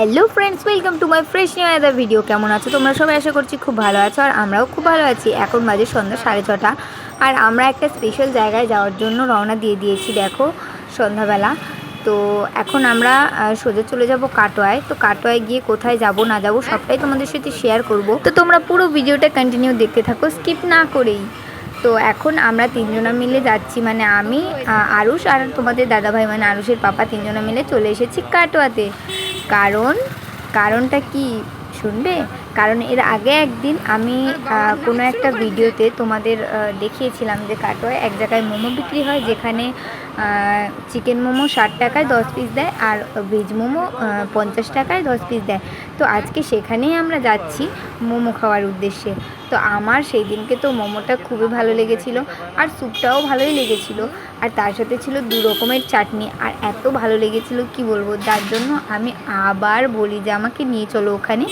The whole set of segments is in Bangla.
Hello friends welcome to my fresh new other video কেমন আছো? তোমরা সবাই আশা করছি খুব ভালো আছো আর আমরাও খুব ভালো আছি। এখন বাজে সন্ধ্যা সাড়ে ছটা। আর আমরা একটা স্পেশাল জায়গায় যাওয়ার জন্য রওনা দিয়ে দিয়েছি, দেখো, সন্ধ্যাবেলা। তো এখন আমরা সোজা চলে যাব কাটোয়ায়। তো কাটোয়ায় গিয়ে কোথায় যাব, না যাব, সবটাই তোমাদের সাথে শেয়ার করব। তো তোমরা পুরো ভিডিওটা কন্টিনিউ দেখতে থাকো স্কিপ না করেই। তো এখন আমরা তিনজনা মিলে যাচ্ছি মানে আমি আরুষ আর তোমাদের দাদাভাই মানে আরুষের পাপা তিনজনা মিলে চলে এসেছি কাটোয়াতে। কারণ, কারণটা কি শুনবে? কারণ এর আগে একদিন আমি কোনো একটা ভিডিওতে তোমাদের দেখিয়েছিলাম যে কাটোয়ায় এক জায়গায় মোমো বিক্রি হয় যেখানে চিকেন মোমো ষাট টাকায় দশ পিস দেয় আর ভেজ মোমো পঞ্চাশ টাকায় দশ পিস দেয়। তো আজকে সেখানেই আমরা যাচ্ছি মোমো খাওয়ার উদ্দেশ্যে। তো আমার সেই দিনকে তো মোমোটা খুবই ভালো লেগেছিলো আর স্যুপটাও ভালোই লেগেছিলো। আর তার সাথে ছিল দু রকমের চাটনি আর এত ভালো লেগেছিলো কি বলব? যার জন্য আমি আবার বলি যে আমাকে নিয়ে চলো ওখানে,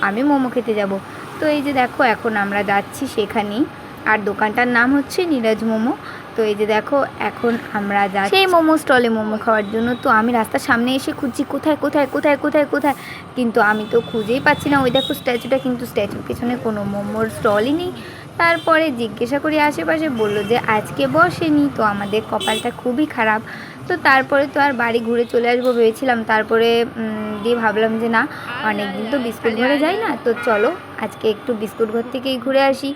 আমি মোমো খেতে যাব। তো এই যে দেখো, এখন আমরা যাচ্ছি সেখানেই। আর দোকানটার নাম হচ্ছে নীরাজ মোমো। তো এই যে দেখো, এখন আমরা যা সেই মোমো স্টলে মোমো খাওয়ার জন্য। তো আমি রাস্তার সামনে এসে খুঁজছি, কোথায় কোথায় কোথায় কোথায় কোথায়? কিন্তু আমি তো খুঁজেই পাচ্ছি না। ওই দেখো স্ট্যাচুটা, কিন্তু স্ট্যাচুর পেছনে কোনো মোমোর স্টলই নেই। তারপরে জিজ্ঞাসা করি আশেপাশে, বলল যে আজকে বসেনি। তো আমাদের কপালটা খুবই খারাপ। তো তারপরে তো আর বাড়ি ঘুরে চলে আসব ভেবেছিলাম। তারপরে দিয়ে ভাবলাম যে না অনেক দিন তো বিস্কুট ঘরে যাই না তো চলো আজকে একটু বিস্কুট ঘর থেকেই ঘুরে আসি।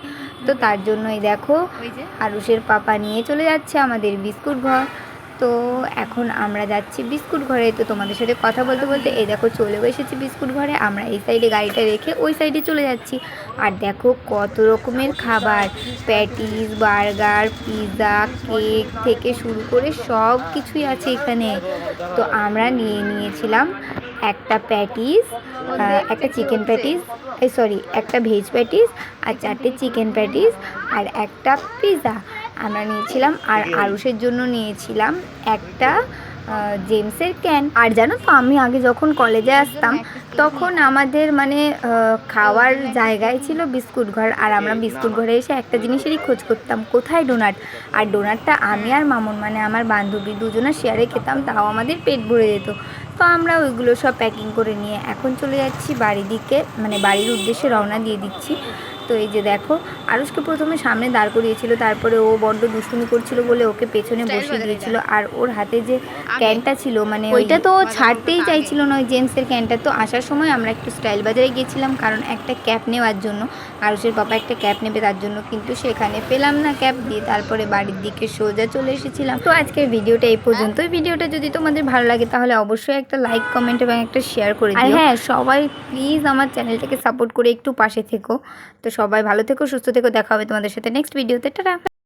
তো তার জন্যই দেখো আরুষের পাপা নিয়ে চলে যাচ্ছে আমাদের বিস্কুট ঘর। তো এখন আমরা যাচ্ছি বিস্কুট ঘরে। তো তোমাদের সাথে কথা বলতে বলতে এই দেখো চলেও এসেছি বিস্কুট ঘরে। আমরা এই সাইডে গাড়িটা রেখে ওই সাইডে চলে যাচ্ছি। আর দেখো কত রকমের খাবার। প্যাটিস বার্গার পিৎজা কেক থেকে শুরু করে সব কিছুই আছে এখানে। তো আমরা নিয়ে নিয়েছিলাম একটা প্যাটিস একটা চিকেন প্যাটিস সরি একটা ভেজ প্যাটিস আর চারটে চিকেন প্যাটিস আর একটা পিৎজা আমরা নিয়েছিলাম আর আরুষের জন্য নিয়েছিলাম একটা জেমসের ক্যান আর জানো তো আমি আগে যখন কলেজে আসতাম তখন আমাদের মানে খাওয়ার জায়গায় ছিল বিস্কুট ঘর। আর আমরা বিস্কুট ঘরে এসে একটা জিনিসেরই খোঁজ করতাম কোথায় ডোনাট আর ডোনাটটা আমি আর মামুন মানে আমার বান্ধবী দুজনে শেয়ারে খেতাম তাও আমাদের পেট ভরে যেত। তো আমরা ওইগুলো সব প্যাকিং করে নিয়ে এখন চলে যাচ্ছি বাড়ির দিকে মানে বাড়ির উদ্দেশ্যে রওনা দিয়ে দিচ্ছি। তো এই যে দেখো আরুষকে প্রথমে সামনে দাঁড় করিয়েছিল তারপরে ও বড্ড দুষ্টুমি করছিল বলে ওকে পেছনে বসিয়ে দিয়েছিল। আর ওর হাতে যে ক্যানটা ছিল মানে ওইটা তো ছাড়তেই চাইছিল না ওই জেন্টসের ক্যানটা। তো আসার সময় আমরা একটু স্টাইল বাজারে গিয়েছিলাম কারণ একটা ক্যাপ নেওয়ার জন্য। আরুষের পাপা একটা ক্যাপ নেবে তার জন্য কিন্তু সেখানে পেলাম না ক্যাপ দিয়ে তারপরে বাড়ির দিকে সোজা চলে এসেছিলাম। তো আজকের ভিডিওটা এই পর্যন্তই। ভিডিওটা যদি তোমাদের ভালো লাগে তাহলে অবশ্যই একটা লাইক কমেন্ট এবং একটা শেয়ার করে দিও। হ্যাঁ সবাই প্লিজ আমার চ্যানেলটাকে সাপোর্ট করে একটু পাশে থেকো। তো সবাই ভালো থেকো সুস্থ থেকো দেখা হবে তোমাদের সাথে নেক্সট ভিডিওতে টাটা!